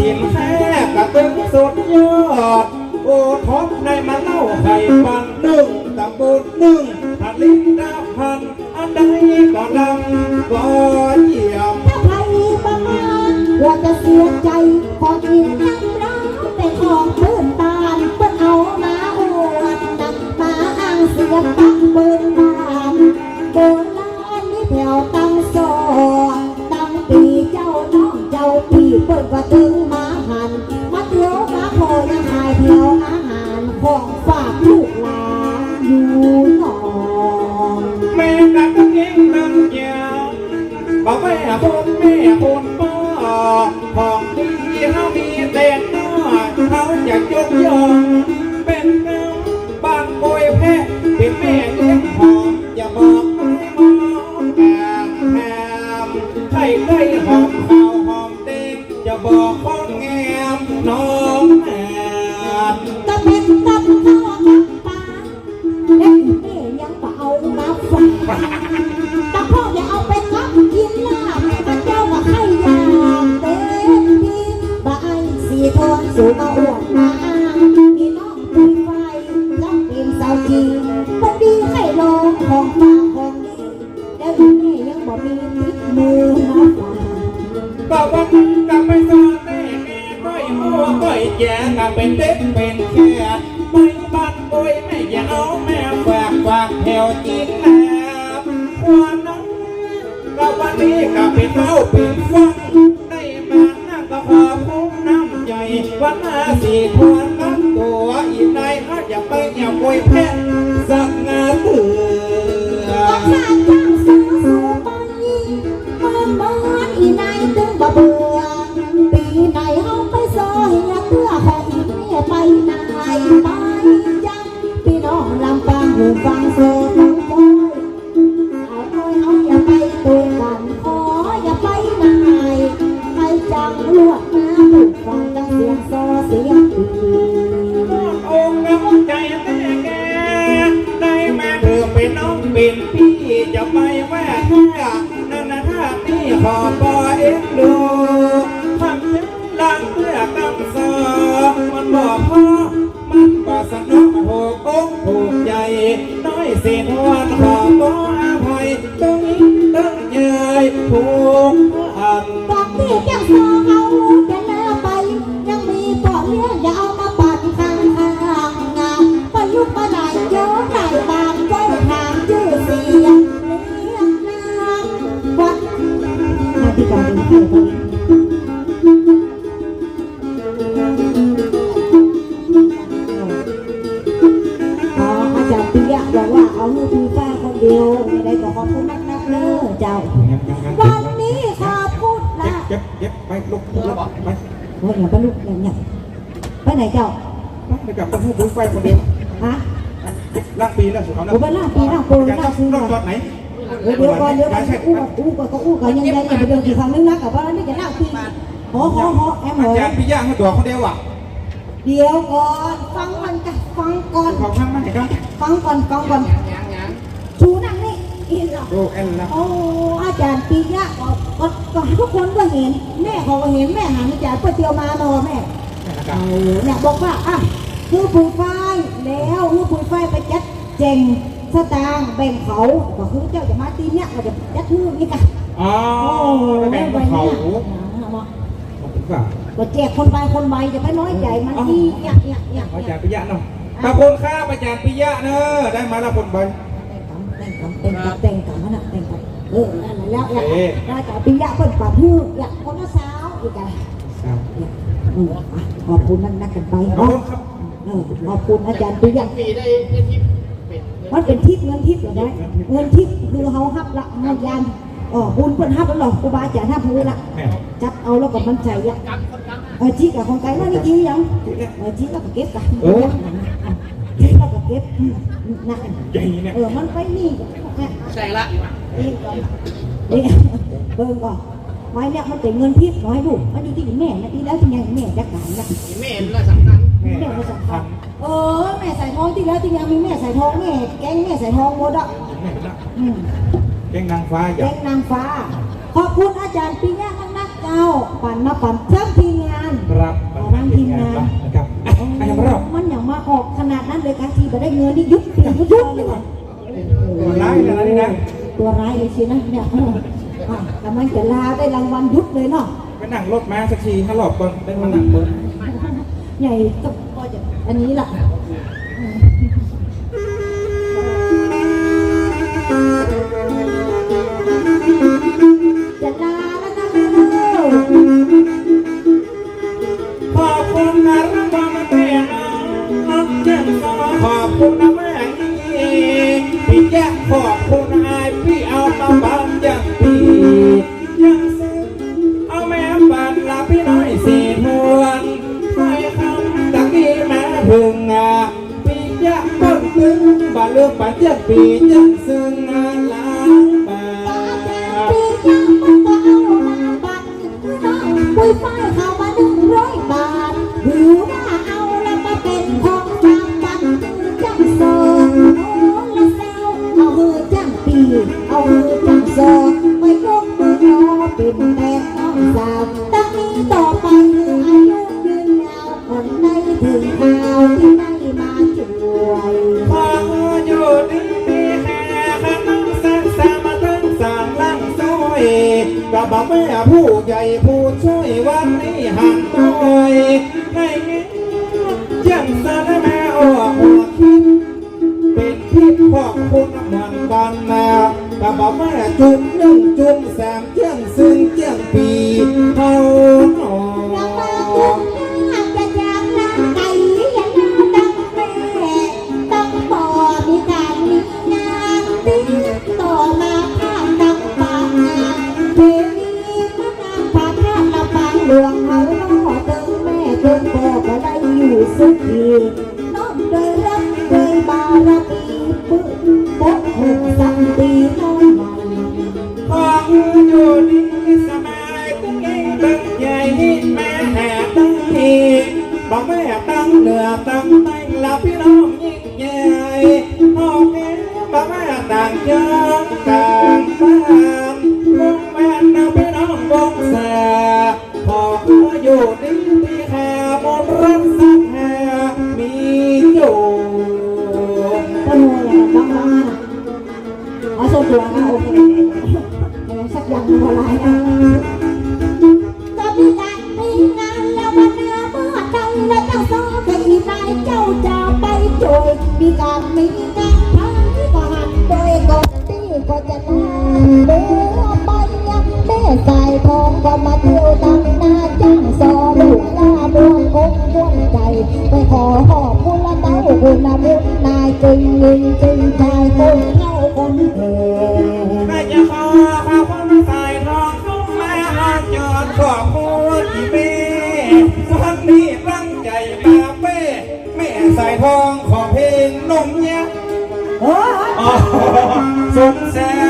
สินแท้กระตึงสุดยอด โอ้ท็อปในมาเล่าไข่ปันนึ่งตำบลหนึ่งผลิตดาพัน อันใดก็ดังก็เยี่ยมถ้าใครประมาณว่าจะเสียใจขอกินน้ำร้อนเป็นของพื้นบ้านเพื่อเอามาอวดนำมาอ้างเสียปักเบิ่งบ้า อยากยกย่องเป็นเงาบ้านโวยแพ้เป็นแม่เลี้ยงหอมอย่าบอกให้มองแอบแฮมให้ได้หอมเขาหอมเด็กอย่าบอกคนแงมน้องแอบก็เป็นกับข้าวกับปลาและแม่ยังบ่เอามาฝา เป็นเด็กเป็นแค่ไม่บ้านโอยไม่อย่าเอาแม่ฝากฝากแถวจีนแลบวันนั้นก็วันนี้กับเป็นเท้าเป็นฟังได้มาหนั่งก็มาพุ่งน้ำใจวันหน้าสี่ควรน้ำตัวอีกนายถ้าอย่าไปอย่าโวยแพ้สักงาน เป็นพี่จะไปแวกแค่นั่นนะท่านี่ขอปอเอ็นดูทำยังดังเพื่อกำสอมันบอกพ่อมันบอกสนุกหกอกผูกใจ น้อยเศษวันขอปออภัยต้องต้องเยยผูก ก็ขอบคุณนักๆเลยเจ้า วันนี้ขอบคุณนะเย็บเย็บไปลุกลุกไปโอ้ยอย่าไปลุกอย่าเงี้ยไปไหนเจ้าไปกับต้องพูดไฟคนเดียวฮะล่างปีแล้วสุดเขาผมไปล่างปีล่างปูจะล่างซื้อต้องมาจอดไหนเดี๋ยวก่อนเดี๋ยวก่อนอู้ก่อนอู้ก่อนก็อู้ก่อนยังไงอย่าไปเดินกี่ครั้งนึงนะกับว่านี่จะล่างปีหอหอหอแอมเหอาอจารย์พี่ย่างให้ตัวคนเดียวอะเดี๋ยวก่อนฟังมันกันฟังก่อนขอข้างมาไหนครับฟังก่อนฟังก่อนชูนั่ง นี่อินเหรอโอ้เอ็นละโอ้อาจารย์ปียะก็ก็ก็ทุกคนก็เห็น แม่เขาก็เห็นแม่หันอาจารย์ก๋วยเตี๋ยวมานอแม่นะครับ เอาเนี่ยบอกว่าอะคือปุ๋ยฝ้ายแล้วคือปุ๋ยฝ้ายไปจัดเจงสตางค์แบ่งเขาก็คือเจ้าจะมาตีเนี่ยก็จะจัดมือนี่กันอ๋อแบ่งเขาผมก็ก็แจกคนไปคนไปจะไม่น้อยใจมันดีเนี่ยเนี่ยเนี่ย อาจารย์พี่ย่าเนาะขอบคุณครับอาจารย์พี่ย่าเนอะได้มาละคนใบ แต่งกำแต่งกำแต่งกับนน่ะแต่งกำเออนั่นแหละแล้วแล้วได้แต่ปียะเพิ่นปรับมืออยากคนละสาวอีกอะเนี่ยอือขอบคุณนักนักกันไปเนาะคุณครับเออขอบคุณอาจารย์ปียะปีได้ทิปมันเป็นทิพย์เงินทิพย์เหรอได้เงินทิพย์คือเขาฮับละเงินยันอ๋อบุญเพิ่นฮับแล้วหรอกครูบาอาจารย์ฮับพูละจับเอาแล้วก็มันใจอะเออจีกับของไก่ว่านี่จียังเออจีแล้วก็เก็บกัน โอ้จีแล้วก็เก็บนั่นใหญ่เนี่ยเออมันไปนี่เนี่ยใส่ละนี่ก่อนนี่เบิ่งก่อนไว้เนี่ยมันเป็นเงินทิพย์น้อยลูกมันอยู่ที่แม่นะที่แล้วที่ยังแม่จักการนะแม่ละสำคัญแม่แม่ก็สำคัญเออแม่ใส่ทองที่แล้วที่ยังมีแม่ใส่ทองแม่แกงแม่ใส่ทองหมดอะแกงนางฟ้าอย่างงนางฟ้าขอบคุณอาจารย์ปียะนักนักเจ้าปั่นมาปั่นเพิ่มทีมงานครับอ๋อนั่งทีมงานครับยังไม่รอบ อย่างมาออกขนาดนั้นเลยการทีมาได้เงินนี่ยุบเปลี่ยนยุบยุบเลยว่ะตัวร้ายเลยนะนี่นะตัวร้ายเลยสินะเนี่ยเอออะกำลังจะลาได้รางวัลยุบเลยเนาะไปนั่งรถมาสักทีถ้าหลอบก่อนได้มานั่งเบิ้งใหญ่ก็พอจะอันนี้ล่ะจะลาแล้วนะลูกขอบคุณนะรักมา พี่แจ๊คขอบคุณนายพี่เอามาบังยังพี่ยังซึ้งเอาแม่บันลาพี่น้อยสี่ทวนให้คำตะกี้แม่พึ่งอะพี่แจ๊คต้นซึ้งบ่เลือกปันจ้าปียังซึ้งงานล้างบาปี ผู้ใหญ่ผู้ช่วยวันนี้หันหน่อยในนี้ยังสะได้แม่ออกหัวคิดเป็นพิษขอบคุณเหมือนกันนะก็บอกแม่จุ่มนึ่งจุ่มแสมเจียงซึ่งเจียงปีเขาางจังต่างบ้านวงแม่นพี่น้องวงแสขออยู่ดีที่แค่มนรักสักแห่มีอยู่ก็รวยอะบ้างบ้างอ๋อส่วนตัวอะโอเคอะไรสักอย่างหนึ่งอไรอะายจึงยิงจึงชายคนเท่าคนเทแม่จะขอขอคนใส่ทองทุกแม่อามยอดขอบคุณที่ม่สันนี้ตั้งใจมาเป้แม่ใส่ทองขอเพลงนมเนี้ยโอ้ยอ๋อสมแสงสงสาร